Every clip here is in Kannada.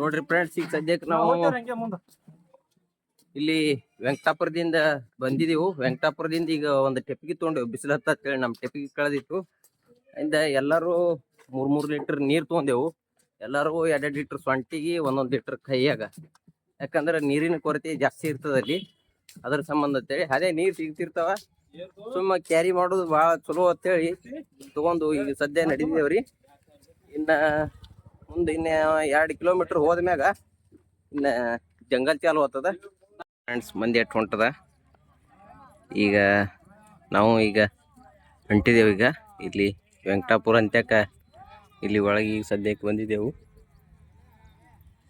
ನೋಡ್ರಿ ಫ್ರೆಂಡ್ಸ್ ಈಗ ಸದ್ಯಕ್ಕೆ ನಾವು ಇಲ್ಲಿ ವೆಂಕಟಾಪುರದಿಂದ ಬಂದಿದೀವು. ವೆಂಕಟಾಪುರದಿಂದ ಈಗ ಒಂದು ಟೆಪ್ಪಿಗೆ ತೊಗೊಂಡು ಬಿಸಿಲು ಹತ್ತೇಳಿ ನಮ್ಮ ಟೆಪ್ಪಿಗೆ ಕಳೆದಿತ್ತು ಇಂದ ಎಲ್ಲರೂ ಮೂರ್ ಮೂರ್ ಲೀಟರ್ ನೀರು ತೊಗೊಂಡೆವು. ಎಲ್ಲರೂ ಎರಡೆರಡು ಲೀಟರ್ ಸೊಂಟಿಗೆ ಒಂದೊಂದು ಲೀಟರ್ ಕೈಯಾಗ. ಯಾಕಂದ್ರೆ ನೀರಿನ ಕೊರತೆ ಜಾಸ್ತಿ ಇರ್ತದ ಅಲ್ಲಿ. ಅದ್ರ ಸಂಬಂಧ ಅಂತೇಳಿ ಅದೇ ನೀರು ಸಿಗ್ತಿರ್ತಾವ. ಸುಮ್ಮ ಕ್ಯಾರಿ ಮಾಡೋದು ಭಾಳ ಚಲೋ ಅಂತೇಳಿ ತಗೊಂಡು ಈಗ ಸದ್ಯ ನಡೀದೇವ್ರಿ ಇನ್ನ ಮುಂದೆ ಇನ್ನ ಎರಡು ಕಿಲೋಮೀಟರ್ ಹೋದ್ಮ್ಯಾಗ ಇನ್ನ ಜಂಗಲ್ ಚಾಲು ಹೋಗ್ತದ ಫ್ರೆಂಡ್ಸ್ ಮಂದಿ ಎಟ್ಟು ಹೊಂಟದ? ಈಗ ನಾವು ಈಗ ಹೊಂಟಿದ್ದೇವೆ ಈಗ. ಇಲ್ಲಿ ವೆಂಕಟಾಪುರ ಅಂತ್ಯಕ್ಕ ಇಲ್ಲಿ ಒಳಗೆ ಈಗ ಸದ್ಯಕ್ಕೆ ಬಂದಿದ್ದೆವು.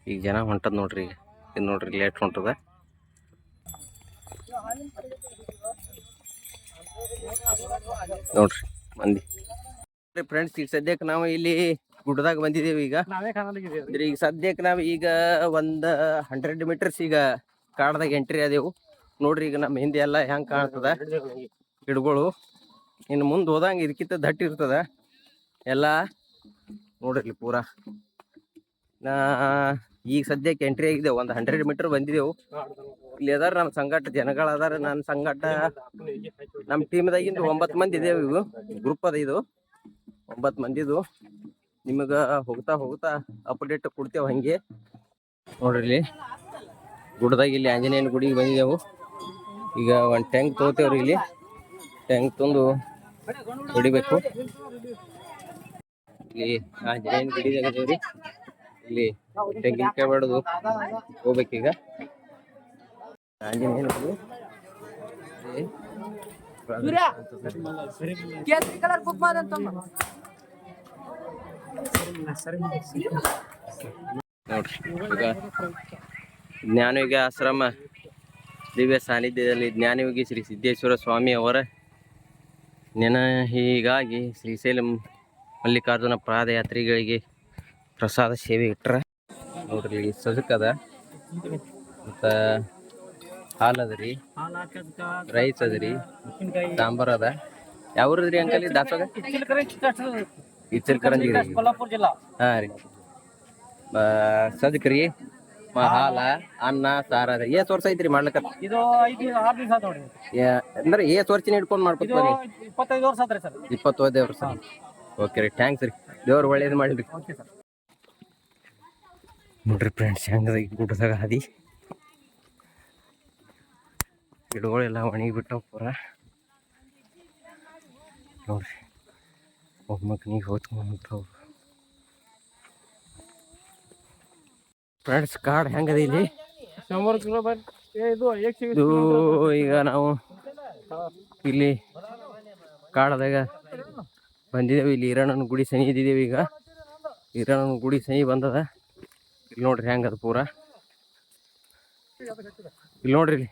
ಈಗ ಜನ ಹೊಂಟದ ನೋಡ್ರಿ ಈಗ. ಇದು ನೋಡ್ರಿ ಲೇಟ್ ಹೊಂಟದ? ನೋಡ್ರಿ ಮಂದಿ. ಫ್ರೆಂಡ್ಸ್ ಈಗ ಸದ್ಯಕ್ಕೆ ನಾವು ಇಲ್ಲಿ ಗುಡ್ಡದಾಗ ಬಂದಿದ್ದೇವೆ ಈಗ. ನಾವೇ ಅಂದ್ರೆ ಈಗ ಸದ್ಯಕ್ಕೆ ನಾವು ಈಗ ಒಂದ್ ಹಂಡ್ರೆಡ್ ಮೀಟರ್ಸ್ ಈಗ ಕಾಡದಾಗ ಎಂಟ್ರಿ ಆದೆವು ನೋಡ್ರಿ ಈಗ ನಮ್ಮ ಹಿಂದೆ ಎಲ್ಲ ಹೆಂಗ್ ಕಾಣ್ತದ. ಗಿಡಗಳು. ಇನ್ನು ಮುಂದೆ ಹೋದಂಗೆ ಇದಕ್ಕಿಂತ ದಟ್ಟ ಇರ್ತದ. ಎಲ್ಲ ನೋಡ್ರಿ ಪೂರಾ. ನಾ ಈಗ ಸದ್ಯಕ್ಕೆ ಎಂಟ್ರಿ ಆಗಿದೆ ಒಂದು ಹಂಡ್ರೆಡ್ ಮೀಟರ್ ಬಂದಿದೆವು. ಇಲ್ಲಿ ಅದಾರ ನಮ್ಮ ಸಂಘಟ ಜನಗಳು ಅದಾರ. ನನ್ನ ಸಂಘಟ ನಮ್ಮ ಟೀಮ್ದಾಗಿಂದ ಒಂಬತ್ತು ಮಂದಿ ಇದೇವು ಇವು. ಗ್ರೂಪ್ ಅದ ಇದು. ಒಂಬತ್ತು ಮಂದಿದು. ನಿಮಗ ಹೋಗ್ತಾ ಹೋಗ್ತಾ ಅಪ್ಡೇಟ್ ಕೊಡ್ತೇವೆ ಹಂಗೆ. ನೋಡ್ರಿ ಇಲ್ಲಿ. ಗುಡ್ಡದಾಗ ಇಲ್ಲಿ ಆಂಜನೇಯನ ಗುಡಿಗೆ ಬಂದಿದ್ದೆವು ಈಗ ಒಂದು ಟ್ಯಾಂಕ್ ತೊಗೋತೇವ್ರಿ ಇಲ್ಲಿ. ಟ್ಯಾಂಕ್ ತಂದು ಹೊಡಿಬೇಕು. ಇಲ್ಲಿ ಆಂಜನೇಯನ ಗುಡಿದಾಗ ಇದೀವ್ರಿ. ಇಲ್ಲಿ ತೆಂಗಿನಕಾಯಿ ಬಡದು ಹೋಗ್ಬೇಕೀಗ. ಆಂಜನೇಯನ ಗುಡಿ. ಕೇಸರಿ ಕಲರ್ ಬುಕ್ ಮಾಡಂತ ನೋಡ್ರಿ ಈಗ ಜ್ಞಾನಯುಗ ಆಶ್ರಮ ದಿವ್ಯ ಸಾನ್ನಿಧ್ಯದಲ್ಲಿ ಜ್ಞಾನಯೋಗಿ ಶ್ರೀ ಸಿದ್ದೇಶ್ವರ ಸ್ವಾಮಿ ಅವರ ನೆನ ಹೀಗಾಗಿ ಶ್ರೀಶೈಲಂ ಮಲ್ಲಿಕಾರ್ಜುನ ಪಾದಯಾತ್ರಿಗಳಿಗೆ ಪ್ರಸಾದ ಸೇವೆ ಇಟ್ರ. ನೋಡ್ರಿ ಸಜಕದ ಮತ್ತು ಹಾಲು ಅದ ರೀ ರೈಸ್ ಅದ. ರೀ ಸಾಂಬಾರ್ ಅದ ಯಾವ್ರದ್ರಿ ಅಂಕಲ್ ದಾಸೋಗ? ಇಚ್ಚಲ್ಕರಂಜಿ ರೀ ಕೊಲ್ಲಾಪುರ ಜಿಲ್ಲಾ. ಹಾ ರೀ. ಸದ್ಕ್ರಿ ಹಾಲ ಅನ್ನ ಸಾರ ರೀ ಏಸ್ ವರ್ಷ ಐತ್ರಿ ಮಾಡ್ಲಕ್ಕ ಇದು ಐದು ಆರು ದಿವಸ ಆತ್ ನೋಡ್ರಿ. ಅಂದ್ರೆ ಏಸ್ ವರ್ಷ ಹಿಡ್ಕೊಂಡು ಮಾಡ್ಕೊತ ಬನ್ನಿ? ಇಪ್ಪತ್ತೈದು ವರ್ಷ ಆತ್ರಿ ಸರ್. ಇಪ್ಪತ್ತೈದು ವರ್ಷ. ಓಕೆ ರೀ ಥ್ಯಾಂಕ್ಸ್ ರೀ. ದೇವ್ರು ಒಳ್ಳೇದು ಮಾಡಿರಿ ಓಕೆ ಸರ್. ನೋಡ್ರಿ ಫ್ರೆಂಡ್ಸ್ ಹೆಂಗದ ಈ ಗುಡ್ಡದಾಗ ಹಾದಿ? ಗಿಡಗಳೆಲ್ಲ ಒಣಗಿ ಬಿಟ್ಟವು ಪೂರ. ನೋಡ್ರಿ. ಒಮ್ಮಕ್ನಿಗೆ ಹೋತ್ಕೊಂಡ್ಬಿಟ್ಟವು ಫ್ರೆಂಡ್ಸ್ ಕಾಡ್ ಹೆಂಗದ ಇಲ್ಲಿ ಇದು ಈಗ ನಾವು ಇಲ್ಲಿ ಕಾಡದಾಗ ಬಂದಿದ್ದೇವೆ. ಇಲ್ಲಿ ಹಿರಣನ ಗುಡಿ ಸನಿ ಇದ್ದಿದ್ದೇವೆ ಈಗ. ಹಿರಣನ ಗುಡಿ ಸನಿ ಬಂದದ. ಇಲ್ಲಿ ನೋಡ್ರಿ ಹೆಂಗದ ಪೂರ. ಇಲ್ಲಿ ನೋಡ್ರಿ ಇಲ್ಲಿ.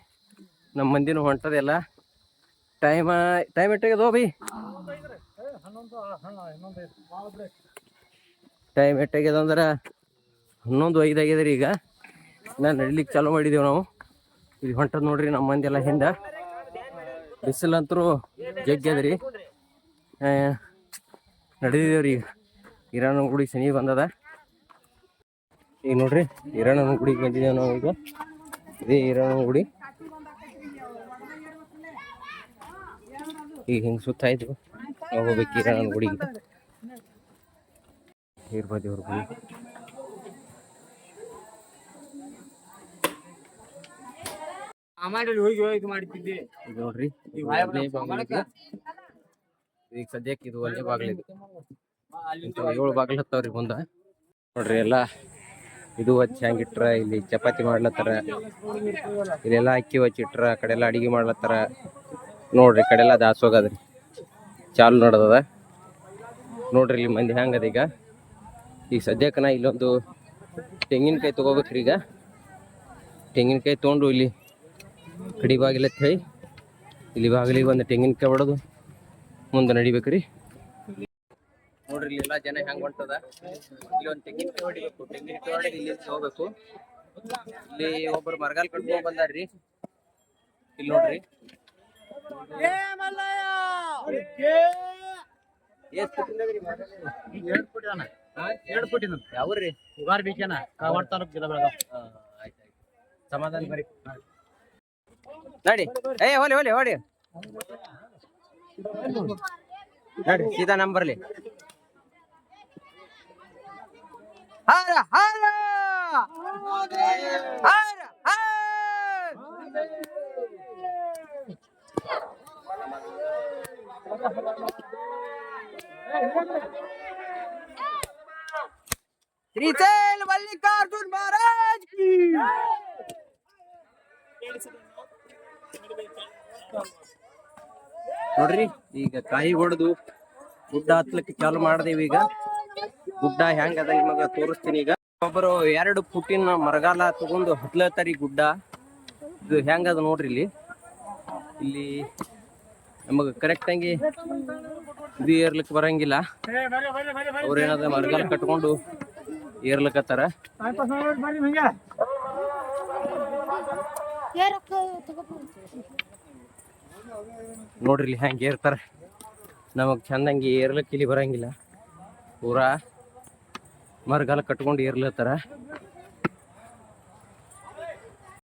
ನಮ್ಮ ಮಂದಿನ ಹೊಂಟದೆಲ್ಲ. ಟೈಮ್ ಟೈಮ್ ಎಷ್ಟಾಗ್ಯದ ಬೈ ಹನ್ನೊಂದು ಹಾ ಹನ್ನೊಂದು ಐದು ಭಾಳ ಬ್ರೇಕ್ ಟೈಮ್ ಎಷ್ಟಾಗ್ಯದ ಅಂದ್ರೆ ಹನ್ನೊಂದು ಐದು ಆಗ್ಯದ ರೀ ಈಗ. ನಾನು ನಡಿಲಿಕ್ಕೆ ಚಾಲೂ ಮಾಡಿದ್ದೇವೆ ನಾವು. ಇಲ್ಲಿ ಹೊಂಟದ ನೋಡ್ರಿ ನಮ್ಮ ಮಂದಿ ಎಲ್ಲ ಹಿಂದ ಬಿಸಿಲಂತರೂ ಜಗ್ಗ್ಯದ ರೀ. ನಡೆದಿದ್ದೇವ್ರಿ ಈಗ. ಹಿರಣ್ಣ ಗುಡಿ ಸನಿ ಬಂದದ. ಈಗ ನೋಡ್ರಿ ಹಿರಣ್ಣನ ಗುಡಿಗೆ ಬಂದಿದ್ದೇವೆ ನಾವು ಈಗ. ಇದೇ ಹಿರಣ್ಣನ ಗುಡಿ. ಈಗ ಹಿಂಗೆ ಸುತ್ತಾಯ್ತು. ನಾವು ಹೋಗ್ಬೇಕು ಹಿರಣ್ಣನ ಗುಡಿಗೆ ಇರ್ಬೋದು ಗುಡಿ ಮಾಡಿ ಹೋಗಿ ಹೋಗಿ ಮಾಡ್ತಿದ್ದೆ ಇದು ನೋಡ್ರಿ ಇದು ಇದು. ಈಗ ಸದ್ಯಕ್ಕೆ ಇದು ಒಂದೇ ಬಾಗಿಲು ಇದು. ಇಂಥವು ಏಳು ಬಾಗಿಲು ಹತ್ತವ್ರಿ ಮುಂದ. ನೋಡ್ರಿ ಎಲ್ಲ ಇದು ಹಚ್ಚಿ ಹಂಗಿಟ್ರ ಇಲ್ಲಿ ಚಪಾತಿ ಮಾಡ್ಲತ್ತಾರ. ಇಲ್ಲೆಲ್ಲ ಅಕ್ಕಿ ಹಚ್ಚಿಟ್ರ ಆ ಕಡೆ ಎಲ್ಲ ಅಡಿಗೆ ಮಾಡ್ಲತ್ತಾರ. ನೋಡ್ರಿ ಕಡೆಲ್ಲ ಕಡೆ ಎಲ್ಲ ದಾಸೋಗದ್ರಿ ಚಾಲು ನಡೆದದ. ನೋಡ್ರಿ ಇಲ್ಲಿ ಮಂದಿ ಹೆಂಗದ ಈಗ. ಈಗ ಸದ್ಯಕ್ಕೆ ನಾ ಇಲ್ಲೊಂದು ತೆಂಗಿನಕಾಯಿ ತೊಗೋಬೇಕ್ರಿ ಈಗ. ತೆಂಗಿನಕಾಯಿ ತೊಗೊಂಡು ಇಲ್ಲಿ ಕಡಿ ಬಾಗಿಲ ಹೇಳಿ ಇಲ್ಲಿ ಬಾಗಿಲಿಗೆ ಒಂದು ತೆಂಗಿನಕಾಯಿ ಹೊಡೆದು ಮುಂದೆ ನಡಿಬೇಕ್ರಿ ನೋಡ್ರಿ ಇಲ್ಲಿ ಎಲ್ಲ ಜನ ಹೆಂಗ್ ಹೊಂಟದ. ಇಲ್ಲಿ ಒಂದು ತೆಂಗಿನಕಾಯಿ ಹೊಡಿಬೇಕು. ತೆಂಗಿನಕಾಯಿ ಹೊಡೆದು ಇಲ್ಲಿ ಹೋಗ್ಬೇಕು. ಇಲ್ಲಿ ಒಬ್ಬರು ಮರಗಾಲ್ ಕಟ್ಕೊಂಡು ಬಂದಾರ್ರಿ. ಇಲ್ಲಿ ನೋಡ್ರಿ? ಎರಡು ಫುಟಿನ ಯಾವ್ರಿ ಉಗಾರ್ ಬೇಕೇನ ಕಾವಾಡ ತಾಲೂಕ್ ಜಿಲ್ಲಾ ಬೆಳಗಾವ್. ಸಮಾಧಾನ ಬರಿ. ನಡಿ. ಏ ಹೋಲಿ ಹೋಲಿ ಹೊಡಿ ನಡಿ ಸೀದಾ ನಂಬರ್ಲಿ. ಹಾರ ಹಾರ! ಹಾರ ಹಾರ! ಶ್ರೀಚೈಲ್ ಮಲ್ಲಿಕಾರ್ಜುನ್ ಮಹಾರಾಜ್ ನೋಡ್ರಿ, ಈಗ ಕಾಯಿ ಹೊಡೆದು ಗುಡ್ಡ ಹತ್ಲಕ್ಕೆ ಚಾಲು ಮಾಡಿದೀವಿ ಈಗ. ಗುಡ್ಡ ಹೆಂಗ ಅದ ನಿಮಗ ತೋರಿಸ್ತೀನಿ ಈಗ. ಒಬ್ಬರು ಎರಡು ಪುಟ್ಟಿನ ಮರಗಾಲ ತಗೊಂಡು ಹತ್ಲತ್ತರಿ ಗುಡ್ಡ. ಇದು ಹೆಂಗದ ನೋಡ್ರಿ ಇಲ್ಲಿ. ಇಲ್ಲಿ ನಮಗ ಕರೆಕ್ಟ್ ಆಗಿ ಇದು ಏರ್ಲಿಕ್ಕೆ ಬರಂಗಿಲ್ಲ. ಏನಾದ್ರೆ ಮರಗಾಲ ಕಟ್ಕೊಂಡು ಏರ್ಲಕತ್ತಾರ. ನೋಡ್ರಿ ಇಲ್ಲಿ ಹೆಂಗೆ ಏರ್ತಾರ. ನಮಗೆ ಚಂದಂಗಿ ಏರ್ಲಕ್ಕೆ ಇಲ್ಲಿ ಬರಂಗಿಲ್ಲ. ಪೂರಾ ಮರಗಾಲ ಕಟ್ಕೊಂಡು ಏರ್ಲತ್ತಾರ